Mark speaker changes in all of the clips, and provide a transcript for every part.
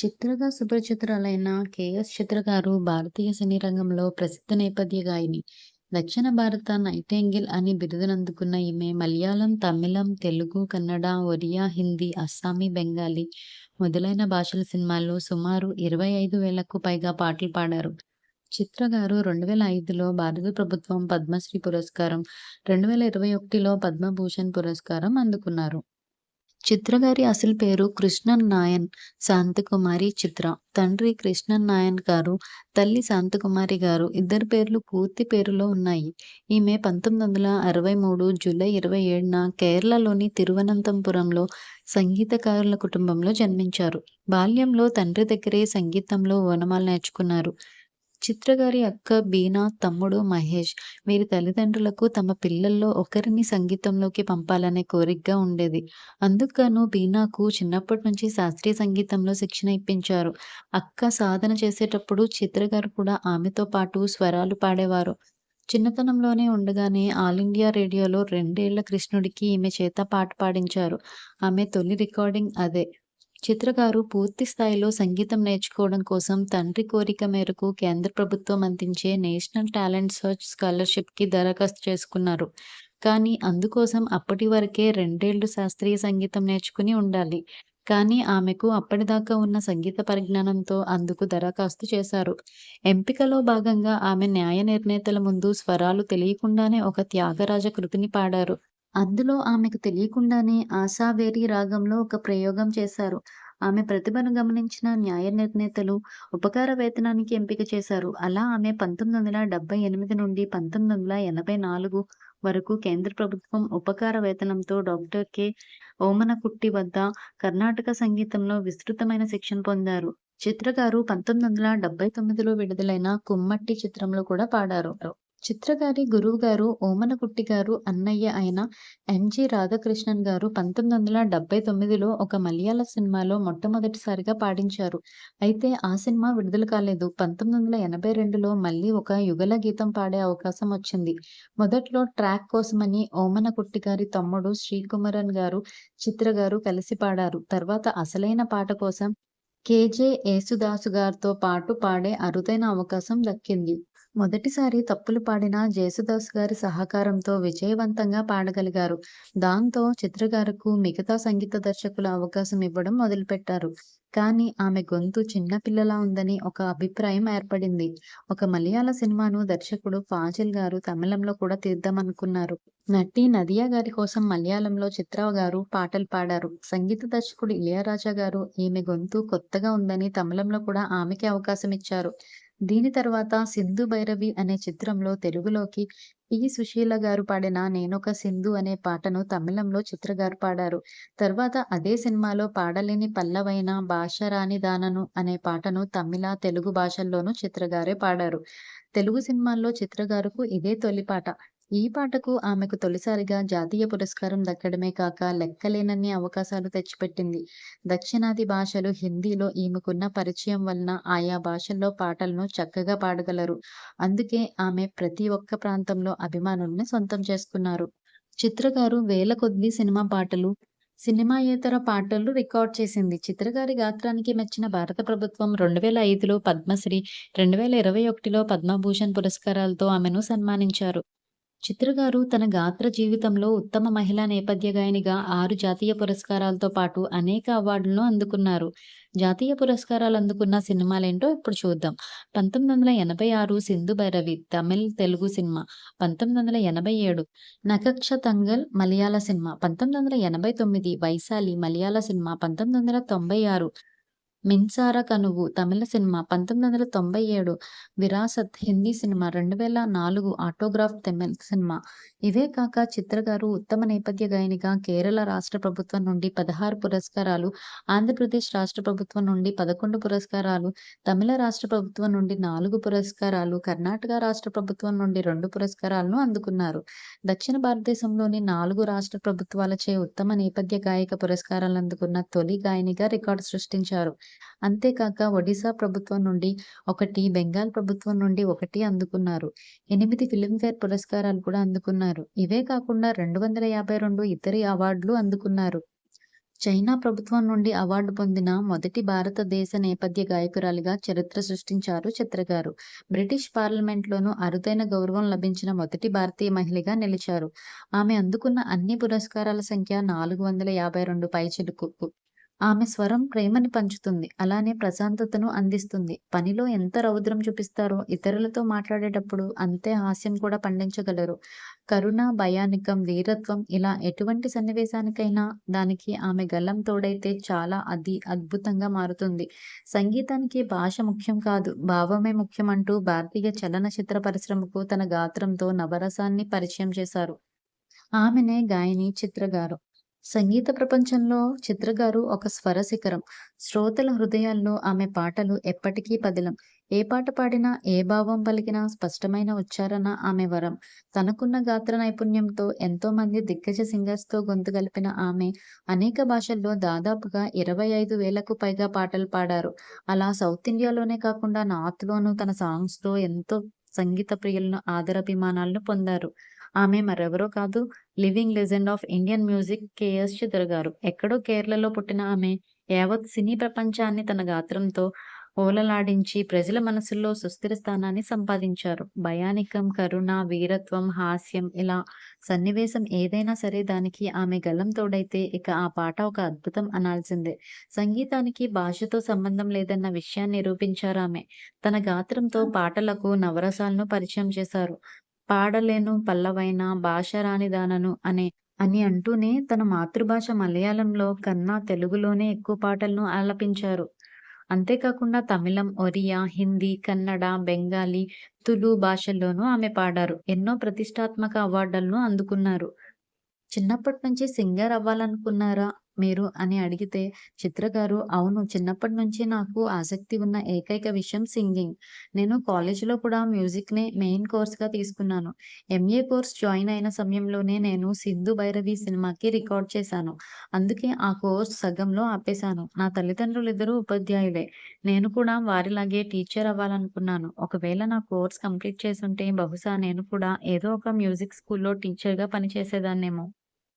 Speaker 1: చిత్రగా సుపరిచితురాలైన K S చిత్ర గారు భారతీయ సినీ రంగంలో ప్రసిద్ధ నేపథ్య గాయని. దక్షిణ భారత నైటెంగిల్ అని బిరుదునందుకున్న ఈమె మలయాళం, తమిళం, తెలుగు, కన్నడ, ఒరియా, హిందీ, అస్సామీ, బెంగాలీ మొదలైన భాషల సినిమాల్లో సుమారు ఇరవై ఐదు వేలకు పైగా పాటలు పాడారు. చిత్ర గారు రెండు వేల ఐదులో భారత ప్రభుత్వం పద్మశ్రీ పురస్కారం, రెండు వేల ఇరవై ఒకటిలో పద్మభూషణ్ పురస్కారం అందుకున్నారు. చిత్ర గారి అసలు పేరు కృష్ణన్ నాయన్ శాంతకుమారి చిత్ర. తండ్రి కృష్ణన్ నాయన్ గారు, తల్లి శాంతకుమారి గారు. ఇద్దరు పేర్లు పూర్తి పేరులో ఉన్నాయి. ఈమె పంతొమ్మిది వందల అరవై మూడు జూలై ఇరవై ఏడున కేరళలోని తిరువనంతపురంలో సంగీతకారుల కుటుంబంలో జన్మించారు. బాల్యంలో తండ్రి దగ్గరే సంగీతంలో ఓనమాలు నేర్చుకున్నారు. చిత్రగారి అక్క బీనా, తమ్ముడు మహేష్. వీరి తల్లిదండ్రులకు తమ పిల్లల్లో ఒకరిని సంగీతంలోకి పంపాలనే కోరికగా ఉండేది. అందుకుగాను బీనాకు చిన్నప్పటి నుంచి శాస్త్రీయ సంగీతంలో శిక్షణ ఇప్పించారు. అక్క సాధన చేసేటప్పుడు చిత్ర గారు కూడా ఆమెతో పాటు స్వరాలు పాడేవారు. చిన్నతనంలోనే ఉండగానే ఆల్ ఇండియా రేడియోలో రెండేళ్ళ కృష్ణుడికి ఈమె చేత పాట పాడించారు. ఆమె తొలి రికార్డింగ్ అదే. చిత్రగారు పూర్తి స్థాయిలో సంగీతం నేర్చుకోవడం కోసం తండ్రి కోరిక మేరకు కేంద్ర ప్రభుత్వం అందించే నేషనల్ టాలెంట్ సర్చ్ స్కాలర్షిప్‌కి దరఖాస్తు చేసుకున్నారు. కానీ అందుకోసం అప్పటి వరకే రెండేళ్ళు శాస్త్రీయ సంగీతం నేర్చుకుని ఉండాలి. కానీ ఆమెకు అప్పటిదాకా ఉన్న సంగీత పరిజ్ఞానంతో అందుకు దరఖాస్తు చేశారు. ఎంపికలో భాగంగా ఆమె న్యాయ నిర్ణేతల ముందు స్వరాలు తెలియకుండానే ఒక త్యాగరాజ కృతిని పాడారు. అందులో ఆమెకు తెలియకుండానే ఆశావేరి రాగంలో ఒక ప్రయోగం చేశారు. ఆమె ప్రతిభను గమనించిన న్యాయ నిర్ణేతలు ఉపకార వేతనానికి ఎంపిక చేశారు. అలా ఆమె పంతొమ్మిది వందల డెబ్బై ఎనిమిది నుండి పంతొమ్మిది వందల ఎనభై నాలుగు వరకు కేంద్ర ప్రభుత్వం ఉపకార వేతనంతో డాక్టర్ కె. ఓమనకుట్టి వద్ద కర్ణాటక సంగీతంలో విస్తృతమైన శిక్షణ పొందారు. చిత్ర గారు పంతొమ్మిది వందల డెబ్బై తొమ్మిదిలో విడుదలైన 'కుమ్మట్టి' చిత్రంలో కూడా పాడారు. చిత్ర గారి గురువుగారు ఓమనకుట్టి గారు అన్నయ్య అయిన ఎంజి జి. రాధాకృష్ణన్ గారు పంతొమ్మిది వందల డెబ్బై తొమ్మిదిలో ఒక మలయాళ సినిమాలో మొట్టమొదటిసారిగా పాడించారు. అయితే ఆ సినిమా విడుదల కాలేదు. పంతొమ్మిది వందల ఎనభై రెండులో మళ్ళీ ఒక యుగల గీతం పాడే అవకాశం వచ్చింది. మొదట్లో ట్రాక్ కోసమని ఓమనకుట్టి గారి తమ్ముడు శ్రీకుమరన్ గారు, చిత్ర గారు కలిసి పాడారు. తర్వాత అసలైన పాట కోసం కేజే యేసుదాసు గారితో పాటు పాడే అరుదైన అవకాశం దక్కింది. మొదటిసారి తప్పులు పాడిన జేసుదాస్ గారి సహకారంతో విజయవంతంగా పాడగలిగారు. దాంతో చిత్రగారుకు మిగతా సంగీత దర్శకులు అవకాశం ఇవ్వడం మొదలుపెట్టారు. కానీ ఆమె గొంతు చిన్న పిల్లలా ఉందని ఒక అభిప్రాయం ఏర్పడింది. ఒక మలయాళ సినిమాను దర్శకుడు ఫాజిల్ గారు తమిళంలో కూడా తీద్దామనుకున్నారు. నటి నదియా గారి కోసం మలయాళంలో చిత్ర గారు పాటలు పాడారు. సంగీత దర్శకుడు ఇళయరాజా గారు ఈమె గొంతు కొత్తగా ఉందని తమిళంలో కూడా ఆమెకి అవకాశం ఇచ్చారు దీని తర్వాత 'సింధు భైరవి' అనే చిత్రంలో తెలుగులోకి పి. సుశీల గారు పాడిన 'నేనొక సింధు' అనే పాటను తమిళంలో చిత్ర గారు పాడారు. తర్వాత అదే సినిమాలో పాడలేని పల్లవైన భాష రాణి దానను' అనే పాటను తమిళ, తెలుగు భాషల్లోనూ చిత్ర గారే పాడారు. తెలుగు సినిమాల్లో చిత్ర గారుకు ఇదే తొలి పాట. ఈ పాటకు ఆమెకు తొలిసారిగా జాతీయ పురస్కారం దక్కడమే కాక లెక్కలేనన్ని అవకాశాలు తెచ్చిపెట్టింది. దక్షిణాది భాషలు హిందీలో ఈమెకున్న పరిచయం వలన ఆయా భాషల్లో పాటలను చక్కగా పాడగలరు. అందుకే ఆమె ప్రతి ఒక్క ప్రాంతంలో అభిమానుల్ని సొంతం చేసుకున్నారు. చిత్రగారు వేల కొద్దీ సినిమా పాటలు, సినిమాయేతర పాటలు రికార్డ్ చేసింది. చిత్రగారి గాత్రానికి మెచ్చిన భారత ప్రభుత్వం రెండు వేల ఐదులో పద్మశ్రీ, రెండు వేల ఇరవై ఒకటిలో పద్మభూషణ్ పురస్కారాలతో ఆమెను సన్మానించారు. చిత్ర గారు తన గాత్ర జీవితంలో ఉత్తమ మహిళా నేపథ్య గాయనిగా ఆరు జాతీయ పురస్కారాలతో పాటు అనేక అవార్డులను అందుకున్నారు. జాతీయ పురస్కారాలు అందుకున్న సినిమాలేంటో ఇప్పుడు చూద్దాం. పంతొమ్మిది వందల ఎనభై ఆరు 'సింధు భైరవి' తమిళ్, తెలుగు సినిమా. పంతొమ్మిది వందల ఎనభై ఏడు 'నఖక్షతంగల్' మలయాళ సినిమా. పంతొమ్మిది వందల ఎనభై తొమ్మిది 'వైశాలి' మలయాళ సినిమా. పంతొమ్మిది వందల తొంభై ఆరు 'మిన్సార కనువు' తమిళ సినిమా. పంతొమ్మిది వందల తొంభై ఏడు 'విరాసత్' హిందీ సినిమా. రెండు వేల నాలుగు 'ఆటోగ్రాఫ్' తమిళ సినిమా. ఇవే కాక చిత్ర గారు ఉత్తమ నేపథ్య గాయనిగా కేరళ రాష్ట్ర ప్రభుత్వం నుండి పదహారు పురస్కారాలు, ఆంధ్రప్రదేశ్ రాష్ట్ర ప్రభుత్వం నుండి పదకొండు పురస్కారాలు, తమిళ రాష్ట్ర ప్రభుత్వం నుండి నాలుగు పురస్కారాలు, కర్ణాటక రాష్ట్ర ప్రభుత్వం నుండి రెండు పురస్కారాలను అందుకున్నారు. దక్షిణ భారతదేశంలోని నాలుగు రాష్ట్ర ప్రభుత్వాలచే ఉత్తమ నేపథ్య గాయక పురస్కారాలు అందుకున్న తొలి గాయనిగా రికార్డు సృష్టించారు. అంతేకాక ఒడిశా ప్రభుత్వం నుండి ఒకటి, బెంగాల్ ప్రభుత్వం నుండి ఒకటి అందుకున్నారు. ఎనిమిది ఫిల్మ్‌ఫేర్ పురస్కారాలు కూడా అందుకున్నారు. ఇవే కాకుండా రెండు వందల యాభై రెండు ఇతర అవార్డులు అందుకున్నారు. చైనా ప్రభుత్వం నుండి అవార్డు పొందిన మొదటి భారతదేశ నేపథ్య గాయకురాలిగా చరిత్ర సృష్టించారు చిత్ర గారు. బ్రిటిష్ పార్లమెంట్‌లోనూ అరుదైన గౌరవం లభించిన మొదటి భారతీయ మహిళగా నిలిచారు. ఆమె అందుకున్న అన్ని పురస్కారాల సంఖ్య నాలుగు వందల యాభై రెండు పైచిలుకు. ఆమె స్వరం ప్రేమని పంచుతుంది. అలానే ప్రశాంతతను అందిస్తుంది. పనిలో ఎంత రౌద్రం చూపిస్తారో ఇతరులతో మాట్లాడేటప్పుడు అంతే హాస్యం కూడా పండించగలరు. కరుణ, భయానికం, వీరత్వం ఇలా ఎటువంటి సన్నివేశానికైనా దానికి ఆమె గల్లం తోడైతే చాలా అది అద్భుతంగా మారుతుంది. సంగీతానికి భాష ముఖ్యం కాదు, భావమే ముఖ్యం అంటూ భారతీయ చలనచిత్ర పరిశ్రమకు తన గాత్రంతో నవరసాన్ని పరిచయం చేశారు. ఆమెనే గాయని చిత్రగారు సంగీత ప్రపంచంలో చిత్రగారు ఒక స్వర శిఖరం. శ్రోతల హృదయాల్లో ఆమె పాటలు ఎప్పటికీ పదిలం. ఏ పాట పాడినా, ఏ భావం పలికినా స్పష్టమైన ఉచ్చారణ ఆమె వరం. తనకున్న గాత్ర నైపుణ్యంతో ఎంతో మంది దిగ్గజ సింగర్స్‌తో గొంతు కలిపిన ఆమె అనేక భాషల్లో దాదాపుగా ఇరవై ఐదు వేలకు పైగా పాటలు పాడారు. అలా సౌత్ ఇండియాలోనే కాకుండా నార్త్‌లోనూ తన సాంగ్స్‌తో ఎంతో సంగీత ప్రియులను ఆదరాభిమానాలను పొందారు. ఆమె మరెవరో కాదు living legend of Indian music KS Chithra గారు. ఎక్కడో కేరళలో పుట్టిన ఆమె యావత్ సినీ ప్రపంచాన్ని తన గాత్రంతో ఓలలాడించి ప్రజల మనసుల్లో సుస్థిర స్థానాన్ని సంపాదించారు. భయానికం, కరుణ, వీరత్వం, హాస్యం ఇలా సన్నివేశం ఏదైనా సరే దానికి ఆమె గలం తోడైతే ఇక ఆ పాట ఒక అద్భుతం అనాల్సిందే. సంగీతానికి భాషతో సంబంధం లేదన్న విషయాన్ని నిరూపించారు ఆమె తన గాత్రంతో పాటలకు నవరసాలను పరిచయం చేశారు. పాడలేను పల్లవైన భాష రానిదానను అనే అని అంటూనే తన మాతృభాష మలయాళంలో కన్నా తెలుగులోనే ఎక్కువ పాటలను ఆలపించారు. అంతేకాకుండా తమిళం, ఒరియా, హిందీ, కన్నడ, బెంగాలీ, తులు భాషల్లోనూ ఆమె పాడారు. ఎన్నో ప్రతిష్టాత్మక అవార్డులను అందుకున్నారు. చిన్నప్పటి నుంచి సింగర్ అవ్వాలనుకున్నారా మీరు అని అడిగితే చిత్ర గారు అవును చిన్నప్పటి నుంచి నాకు ఆసక్తి ఉన్న ఏకైక విషయం సింగింగ్. నేను కాలేజీలో కూడా మ్యూజిక్ నే మెయిన్ కోర్స్‌గా తీసుకున్నాను. ఎంఏ కోర్స్ జాయిన్ అయిన సమయంలోనే నేను సిద్ధు భైరవి' సినిమాకి రికార్డ్ చేశాను. అందుకే ఆ కోర్స్ సగంలో ఆపేశాను. నా తల్లిదండ్రులు ఇద్దరు ఉపాధ్యాయులే. నేను కూడా వారిలాగే టీచర్ అవ్వాలనుకున్నాను. ఒకవేళ నా కోర్స్ కంప్లీట్ చేసుంటే బహుశా నేను కూడా ఏదో ఒక మ్యూజిక్ స్కూల్‌లో టీచర్‌గా పనిచేసేదాన్నేమో!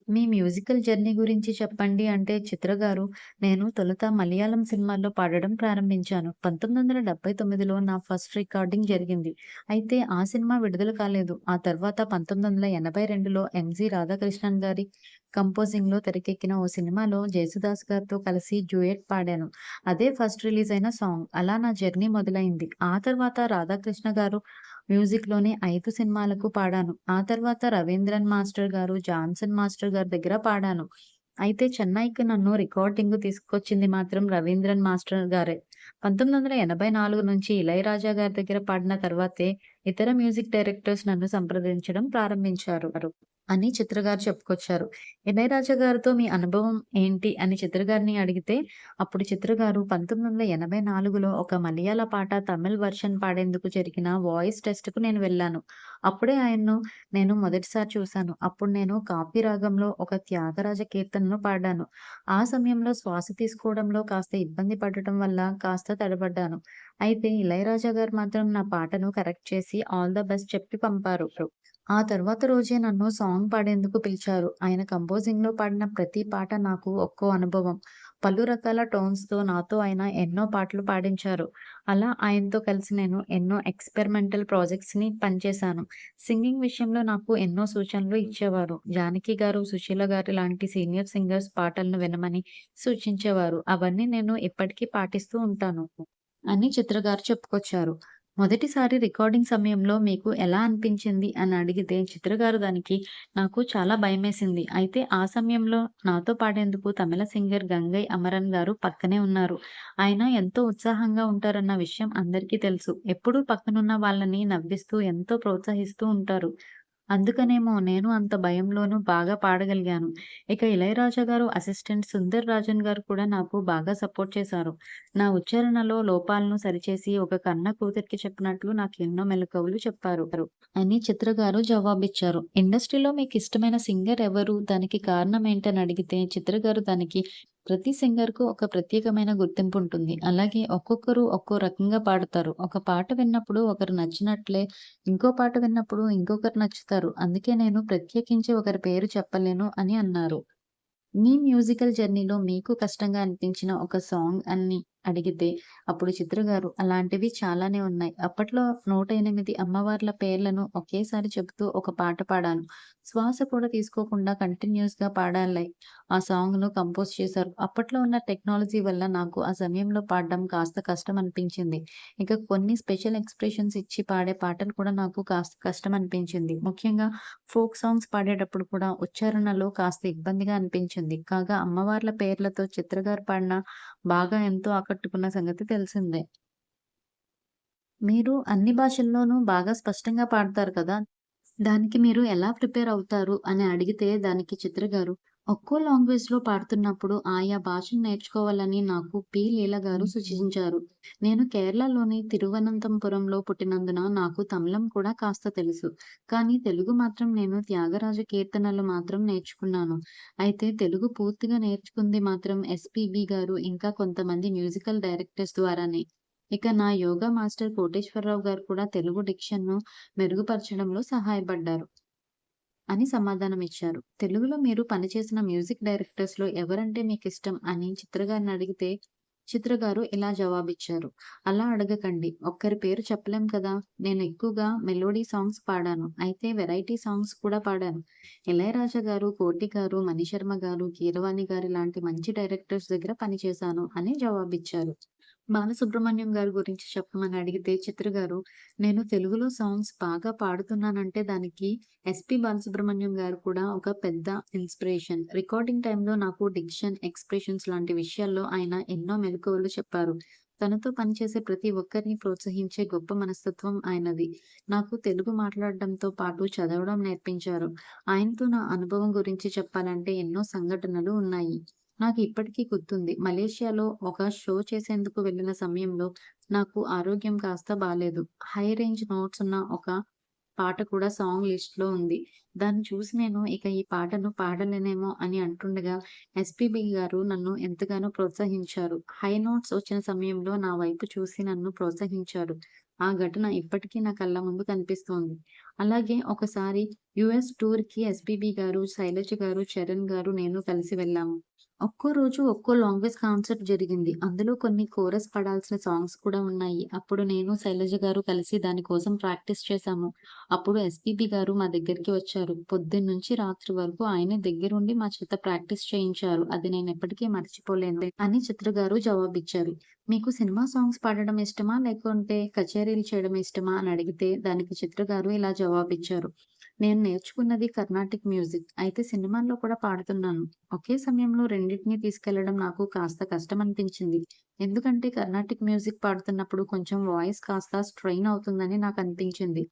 Speaker 1: మీ మ్యూజికల్ జర్నీ గురించి చెప్పండి అంటే చిత్ర గారు నేను తొలుత మలయాళం సినిమాల్లో పాడడం ప్రారంభించాను. 1979లో నా ఫస్ట్ రికార్డింగ్ జరిగింది. అయితే ఆ సినిమా విడుదల కాలేదు. ఆ తర్వాత 1982లో ఎంజి రాధాకృష్ణన్ గారి కంపోజింగ్‌లో తెరకెక్కిన ఓ సినిమాలో జేసుదాస్ గారితో కలిసి డ్యూయెట్ పాడాను. అదే ఫస్ట్ రిలీజ్ అయిన సాంగ్. అలా నా జర్నీ మొదలైంది. ఆ తర్వాత రాధాకృష్ణ గారు మ్యూజిక్‌లోని ఐదు సినిమాలకు పాడాను. ఆ తర్వాత రవీంద్రన్ మాస్టర్ గారు, జాన్సన్ మాస్టర్ గారి దగ్గర పాడాను. అయితే చెన్నైకి నన్ను రికార్డింగ్ తీసుకొచ్చింది మాత్రం రవీంద్రన్ మాస్టర్ గారే. 1984 నుంచి ఇళయరాజా గారి దగ్గర పాడిన తర్వాతే ఇతర మ్యూజిక్ డైరెక్టర్స్ నన్ను సంప్రదించడం ప్రారంభించారు. అని చిత్ర గారు చెప్పుకొచ్చారు. ఇళయరాజా గారితో మీ అనుభవం ఏంటి అని చిత్ర గారిని అడిగితే అప్పుడు చిత్ర గారు 1984లో ఒక మలయాళ పాట తమిళ్ వెర్షన్ పాడేందుకు జరిగిన వాయిస్ టెస్ట్‌కు నేను వెళ్ళాను. అప్పుడే ఆయన్ను నేను మొదటిసారి చూశాను. అప్పుడు నేను కాపీ రాగంలో ఒక త్యాగరాజ కీర్తనను పాడాను. ఆ సమయంలో శ్వాస తీసుకోవడంలో కాస్త ఇబ్బంది పడటం వల్ల కాస్త తడబడ్డాను. అయితే ఇళయరాజా గారు మాత్రం నా పాటను కరెక్ట్ చేసి ఆల్ ద బెస్ట్ చెప్పి పంపారు. ఆ తర్వాత రోజే నన్ను సాంగ్ పాడేందుకు పిలిచారు. ఆయన కంపోజింగ్‌లో పాడిన ప్రతి పాట నాకు ఒక్కో అనుభవం. పలు రకాల టోన్స్‌తో నాతో ఆయన ఎన్నో పాటలు పాడించారు. అలా ఆయనతో కలిసి నేను ఎన్నో ఎక్స్‌పెరిమెంటల్ ప్రాజెక్ట్స్‌ని పనిచేశాను. సింగింగ్ విషయంలో నాకు ఎన్నో సూచనలు ఇచ్చేవారు. జానకి గారు, సుశీల గారి లాంటి సీనియర్ సింగర్స్ పాటలను వినమని సూచించేవారు. అవన్నీ నేను ఇప్పటికీ పాటిస్తూ ఉంటాను. అని చిత్ర గారు చెప్పుకొచ్చారు. మొదటిసారి రికార్డింగ్ సమయంలో మీకు ఎలా అనిపించింది అని అడిగితే చిత్రగారు దానికి నాకు చాలా భయమేసింది. అయితే ఆ సమయంలో నాతో పాడేందుకు తమిళ సింగర్ గంగై అమరన్ గారు పక్కనే ఉన్నారు. ఆయన ఎంతో ఉత్సాహంగా ఉంటారన్న విషయం అందరికీ తెలుసు. ఎప్పుడూ పక్కనున్న వాళ్ళని నవ్విస్తూ ఎంతో ప్రోత్సహిస్తూ ఉంటారు. అందుకనేమో నేను అంత భయంలోనూ బాగా పాడగలిగాను. ఇక ఇళయరాజా గారు అసిస్టెంట్ సుందర్ రాజన్ గారు కూడా నాకు బాగా సపోర్ట్ చేశారు. నా ఉచ్చారణలో లోపాలను సరిచేసి ఒక కన్న కూతురికి చెప్పినట్లు నాకు ఎన్నో మెలకువలు చెప్పారు. అని చిత్ర గారు జవాబిచ్చారు. ఇండస్ట్రీలో మీకు ఇష్టమైన సింగర్ ఎవరు? దానికి కారణం ఏంటని అడిగితే చిత్ర గారు దానికి ప్రతి సింగర్‌కు ఒక ప్రత్యేకమైన గుర్తింపు ఉంటుంది అలాగే ఒక్కొక్కరు ఒక్కో రకంగా పాడతారు. ఒక పాట విన్నప్పుడు ఒకరు నచ్చినట్లే ఇంకో పాట విన్నప్పుడు ఇంకొకరు నచ్చుతారు. అందుకే నేను ప్రత్యేకించి ఒకరి పేరు చెప్పలేను అని అన్నారు. మీ మ్యూజికల్ జర్నీలో మీకు కష్టంగా అనిపించిన ఒక సాంగ్ అని అడిగితే అప్పుడు చిత్ర గారు అలాంటివి చాలానే ఉన్నాయి. అప్పట్లో 108 అమ్మవార్ల పేర్లను ఒకేసారి చెబుతూ ఒక పాట పాడాను. శ్వాస కూడా తీసుకోకుండా కంటిన్యూయస్‌గా పాడాలై ఆ సాంగ్‌ను కంపోజ్ చేశారు. అప్పట్లో ఉన్న టెక్నాలజీ వల్ల నాకు ఆ సమయంలో పాడడం కాస్త కష్టం అనిపించింది. ఇక కొన్ని స్పెషల్ ఎక్స్‌ప్రెషన్స్ ఇచ్చి పాడే పాటలు కూడా నాకు కాస్త కష్టం అనిపించింది. ముఖ్యంగా ఫోక్ సాంగ్స్ పాడేటప్పుడు కూడా ఉచ్చారణలో కాస్త ఇబ్బందిగా అనిపించింది. కాగా అమ్మవార్ల పేర్లతో చిత్రగారు పాడిన 'బాగా' ఎంతో ఆకట్టుకున్న సంగతి తెలిసిందే. మీరు అన్ని భాషల్లోనూ బాగా స్పష్టంగా పాడతారు కదా! దానికి మీరు ఎలా ప్రిపేర్ అవుతారు అని అడిగితే దానికి చిత్ర గారు, ఒక్కో లాంగ్వేజ్‌లో పాడుతున్నప్పుడు ఆయా భాషను నేర్చుకోవాలని నాకు పి. లీల గారు సూచించారు. నేను కేరళలోని తిరువనంతపురంలో పుట్టినందున నాకు తమిళం కూడా కాస్త తెలుసు. కానీ తెలుగు మాత్రం నేను త్యాగరాజ కీర్తనలు మాత్రం నేర్చుకున్నాను. అయితే తెలుగు పూర్తిగా నేర్చుకుంది మాత్రం ఎస్‌పీబీ గారు ఇంకా కొంతమంది మ్యూజికల్ డైరెక్టర్స్ ద్వారానే. ఇక నా యోగా మాస్టర్ కోటేశ్వరరావు గారు కూడా తెలుగు డిక్షన్‌ను మెరుగుపరచడంలో సహాయపడ్డారు. అని సమాధానం ఇచ్చారు తెలుగులో మీరు పనిచేసిన మ్యూజిక్ డైరెక్టర్స్‌లో ఎవరంటే మీకిష్టం అని చిత్ర గారిని అడిగితే చిత్ర గారు ఇలా జవాబిచ్చారు. అలా అడగకండి. ఒక్కరి పేరు చెప్పలేం కదా! నేను ఎక్కువగా మెలోడీ సాంగ్స్ పాడాను. అయితే వెరైటీ సాంగ్స్ కూడా పాడాను. ఇళయరాజా గారు, కోటి గారు, మణిశర్మ గారు, కీరవాణి గారు లాంటి మంచి డైరెక్టర్స్ దగ్గర పనిచేశాను అని జవాబిచ్చారు. బాలసుబ్రహ్మణ్యం గారి గురించి చెప్పమని అడిగితే చిత్ర గారు, నేను తెలుగులో సాంగ్స్ బాగా పాడుతున్నానంటే దానికి ఎస్పి బాలసుబ్రహ్మణ్యం గారు కూడా ఒక పెద్ద ఇన్‌స్పిరేషన్. రికార్డింగ్ టైంలో నాకు డిక్షన్, ఎక్స్‌ప్రెషన్స్ లాంటి విషయాల్లో ఆయన ఎన్నో మెలకువలు చెప్పారు. తనతో పనిచేసే ప్రతి ఒక్కరిని ప్రోత్సహించే గొప్ప మనస్తత్వం ఆయనది. నాకు తెలుగు మాట్లాడడంతో పాటు చదవడం నేర్పించారు. ఆయనతో నా అనుభవం గురించి చెప్పాలంటే ఎన్నో సంఘటనలు ఉన్నాయి. నాకు ఇప్పటికీ గుర్తుంది. మలేషియాలో ఒక షో చేసేందుకు వెళ్ళిన సమయంలో నాకు ఆరోగ్యం కాస్త బాగాలేదు హై రేంజ్ నోట్స్ ఉన్న ఒక పాట కూడా సాంగ్ లిస్ట్‌లో ఉంది. దాన్ని చూసి నేను ఇక ఈ పాటను పాడలేనేమో అని అంటుండగా ఎస్పిబి గారు నన్ను ఎంతగానో ప్రోత్సహించారు. హై నోట్స్ వచ్చిన సమయంలో నా వైపు చూసి నన్ను ప్రోత్సహించారు. ఆ ఘటన ఇప్పటికీ నా కళ్ళ ముందు కనిపిస్తోంది. అలాగే ఒకసారి యుఎస్ టూర్కి ఎస్పీబి గారు, శైలజ గారు, చరణ్ గారు, నేను కలిసి వెళ్ళాము. ఒక్కో రోజు ఒక్కో లాంగ్వేజ్ కాన్సెప్ట్ జరిగింది. అందులో కొన్ని కోరస్ పాడాల్సిన సాంగ్స్ కూడా ఉన్నాయి. అప్పుడు నేను, శైలజ గారు కలిసి దాని కోసం ప్రాక్టీస్ చేశాము. అప్పుడు ఎస్‌పీబీ గారు మా దగ్గరికి వచ్చారు. పొద్దున్నుంచి రాత్రి వరకు ఆయన దగ్గరుండి మా చేత ప్రాక్టీస్ చేయించారు. అది నేను ఎప్పటికీ మర్చిపోలేను అని చిత్ర గారు జవాబిచ్చారు. మీకు సినిమా సాంగ్స్ పాడడం ఇష్టమా? లేకుంటే కచేరీలు చేయడం ఇష్టమా? అని అడిగితే దానికి చిత్ర గారు ఇలా జవాబిచ్చారు. నేను నేర్చుకున్నది కర్ణాటిక్ మ్యూజిక్. అయితే సినిమాల్లో కూడా పాడుతున్నాను. ఒకే సమయంలో రెండింటినీ తీసుకెళ్ళడం నాకు కాస్త కష్టం అనిపించింది ఎందుకంటే కర్ణాటిక్ మ్యూజిక్ పాడుతున్నప్పుడు కొంచెం వాయిస్ కాస్త స్ట్రెయిన్ అవుతుందని నాకు అనిపించింది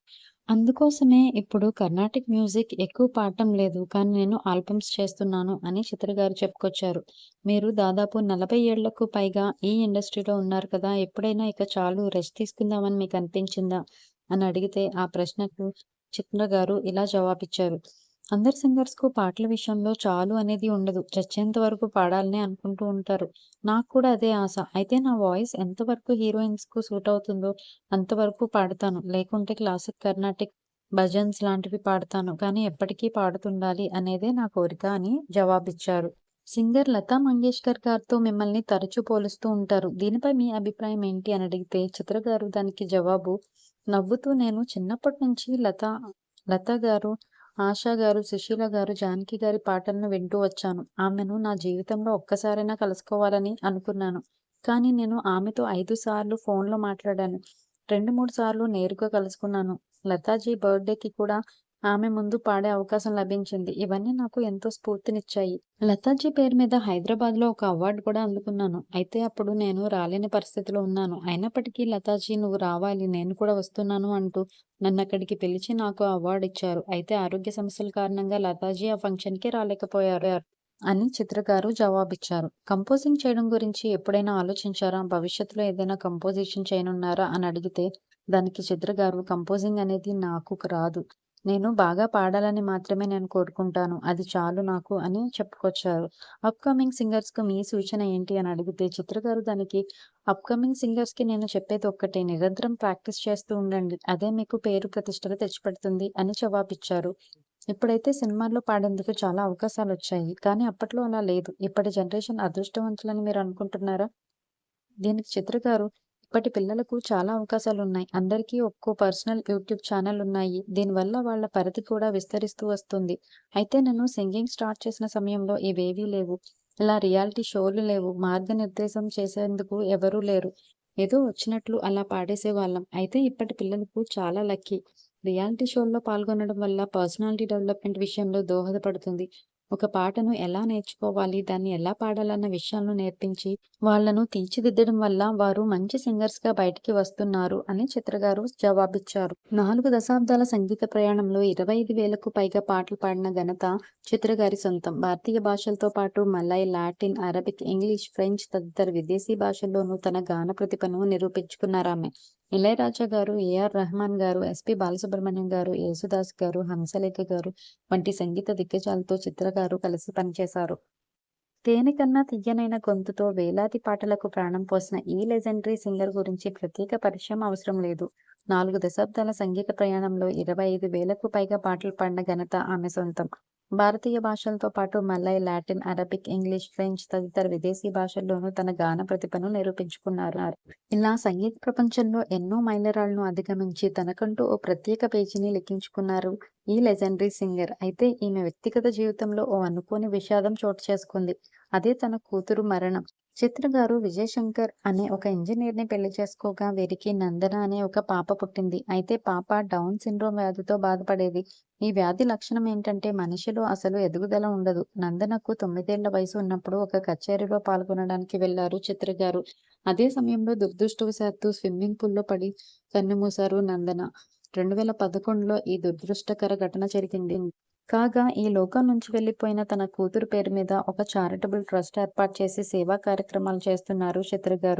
Speaker 1: అందుకోసమే ఇప్పుడు కర్ణాటిక్ మ్యూజిక్ ఎక్కువ పాడటం లేదు. కానీ నేను ఆల్బమ్స్ చేస్తున్నాను అని చిత్ర గారు చెప్పుకొచ్చారు. మీరు దాదాపు 40 ఏళ్ళకు పైగా ఈ ఇండస్ట్రీలో ఉన్నారు కదా! ఎప్పుడైనా ఇక చాలు రెస్ట్ తీసుకుందామని మీకు అనిపించిందా అని అడిగితే ఆ ప్రశ్నకు చిత్ర గారు ఇలా జవాబిచ్చారు. అందరు సింగర్స్‌కు పాటల విషయంలో చాలు అనేది ఉండదు. చచ్చేంత వరకు పాడాలనే అనుకుంటూ ఉంటారు. నాకు కూడా అదే ఆశ. అయితే నా వాయిస్ ఎంతవరకు హీరోయిన్స్‌కు సూట్ అవుతుందో అంతవరకు పాడతాను. లేకుంటే క్లాసిక్, కర్ణాటిక్, భజన్స్ లాంటివి పాడతాను. కానీ ఎప్పటికీ పాడుతుండాలి అనేదే నా కోరిక అని జవాబిచ్చారు. సింగర్ లతా మంగేష్కర్ గారితో మిమ్మల్ని తరచూ పోలుస్తూ ఉంటారు. దీనిపై మీ అభిప్రాయం ఏంటి? అని అడిగితే చిత్ర గారు దానికి జవాబు నవ్వుతూ నేను చిన్నప్పటి నుంచి లతా లత గారు, ఆశా గారు, సుశీల గారు, జానకి గారి పాటలను వింటూ వచ్చాను. ఆమెను నా జీవితంలో ఒక్కసారైనా కలుసుకోవాలని అనుకున్నాను. కానీ నేను ఆమెతో ఐదు సార్లు ఫోన్‌లో మాట్లాడాను. 2, 3 సార్లు నేరుగా కలుసుకున్నాను. లతాజీ బర్త్‌డేకి కూడా ఆమె ముందు పాడే అవకాశం లభించింది. ఇవన్నీ నాకు ఎంతో స్ఫూర్తినిచ్చాయి. లతాజీ పేరు మీద హైదరాబాద్‌లో ఒక అవార్డు కూడా అందుకున్నాను. అయితే అప్పుడు నేను రాలేని పరిస్థితిలో ఉన్నాను. అయినప్పటికీ లతాజీ నువ్వు రావాలి నేను కూడా వస్తున్నాను అంటూ నన్ను అక్కడికి పిలిచి నాకు అవార్డు ఇచ్చారు. అయితే ఆరోగ్య సమస్యల కారణంగా లతాజీ ఆ ఫంక్షన్కి రాలేకపోయారు అని చిత్ర గారు జవాబిచ్చారు. కంపోజింగ్ చేయడం గురించి ఎప్పుడైనా ఆలోచించారా? భవిష్యత్తులో ఏదైనా కంపోజిషన్ చేయనున్నారా? అని అడిగితే దానికి చిత్ర గారు కంపోజింగ్ అనేది నాకు రాదు. నేను బాగా పాడాలని మాత్రమే నేను కోరుకుంటాను. అది చాలు నాకు అని చెప్పుకొచ్చారు. అప్‌కమింగ్ సింగర్స్‌కు మీ సూచన ఏంటి? అని అడిగితే చిత్ర గారు దానికి అప్‌కమింగ్ సింగర్స్‌కి నేను చెప్పేది ఒక్కటే నిరంతరం ప్రాక్టీస్ చేస్తూ ఉండండి. అదే మీకు పేరు ప్రతిష్టలు తెచ్చిపెడుతుంది అని జవాబిచ్చారు. ఇప్పుడైతే సినిమాల్లో పాడేందుకు చాలా అవకాశాలు వచ్చాయి కానీ అప్పట్లో అలా లేదు. ఇప్పటి జనరేషన్ అదృష్టవంతులని మీరు అనుకుంటున్నారా దీనికి చిత్ర గారు ఇప్పటి పిల్లలకు చాలా అవకాశాలు ఉన్నాయి అందరికీ ఒక్కో పర్సనల్ యూట్యూబ్ ఛానల్ ఉన్నాయి. దీనివల్ల వాళ్ళ పరిధి కూడా విస్తరిస్తూ వస్తుంది. అయితే నేను సింగింగ్ స్టార్ట్ చేసిన సమయంలో ఇవేవీ లేవు. ఇలా రియాలిటీ షోలు లేవు. మార్గనిర్దేశం చేసేందుకు ఎవరూ లేరు. ఏదో వచ్చినట్లు అలా పాడేసేవాళ్ళం. అయితే ఇప్పటి పిల్లలకు చాలా లక్కీ. రియాలిటీ షోల్లో పాల్గొనడం వల్ల పర్సనాలిటీ డెవలప్‌మెంట్ విషయంలో దోహదపడుతుంది. ఒక పాటను ఎలా నేర్చుకోవాలి, దాన్ని ఎలా పాడాలన్న విషయాలను నేర్పించి, వాళ్ళను తీర్చిదిద్దడం వల్ల వారు మంచి సింగర్స్గా బయటికి వస్తున్నారు అని చిత్ర గారు జవాబిచ్చారు. నాలుగు దశాబ్దాల సంగీత ప్రయాణంలో 25,000కు పైగా పాటలు పాడిన ఘనత చిత్ర గారి సొంతం. భారతీయ భాషలతో పాటు Malay Latin, Arabic, English, French తదితర విదేశీ భాషల్లోనూ తన గాన ప్రతిభను నిరూపించుకున్నారామె. ఇళయరాజా గారు, ఏఆర్ రెహమాన్ గారు, ఎస్పి బాలసుబ్రహ్మణ్యం గారు, యేసుదాస్ గారు, హంసలేఖ గారు వంటి సంగీత దిగ్గజాలతో చిత్ర గారు కలిసి పనిచేశారు. తేనె కన్నా తియ్యనైన గొంతుతో వేలాది పాటలకు ప్రాణం పోసిన ఈ లెజెండరీ సింగర్ గురించి ప్రత్యేక పరిచయం అవసరం లేదు. నాలుగు దశాబ్దాల సంగీత ప్రయాణంలో 25,000కు పైగా పాటలు పాడిన ఘనత ఆమె సొంతం. భారతీయ భాషలతో పాటు Malay Latin, Arabic, English, French తదితర విదేశీ భాషల్లోనూ తన గాన ప్రతిభను నిరూపించుకున్నారు. ఇలా సంగీత ప్రపంచంలో ఎన్నో మైనరాలను అధిగమించి తనకంటూ ఓ ప్రత్యేక పేజీని లిఖించుకున్నారు ఈ లెజెండరీ సింగర్. అయితే ఈమె వ్యక్తిగత జీవితంలో ఓ అనుకోని విషాదం చోటు చేసుకుంది. అదే తన కూతురు మరణం. చిత్ర గారు విజయ్ శంకర్ అనే ఒక ఇంజనీర్‌ని పెళ్ళి చేసుకోగా వీరికి నందన అనే ఒక పాప పుట్టింది. అయితే పాప డౌన్ సిండ్రోమ్ వ్యాధితో బాధపడేది. ఈ వ్యాధి లక్షణం ఏంటంటే మనిషిలో అసలు ఎదుగుదల ఉండదు. నందనకు తొమ్మిదేళ్ళ వయసు ఉన్నప్పుడు ఒక కచేరీలో పాల్గొనడానికి వెళ్ళారు చిత్ర గారు. అదే సమయంలో దురదృష్టవశాత్తు స్విమ్మింగ్ పూల్‌లో పడి కన్నుమూశారు నందన. 2011లో ఈ దురదృష్టకర ఘటన జరిగింది. కాగా ఈ లోకం నుంచి వెళ్ళిపోయిన తన కూతురు పేరు మీద ఒక చారిటబుల్ ట్రస్ట్ ఏర్పాటు చేసి సేవా కార్యక్రమాలు చేస్తున్నారు చిత్ర గారు.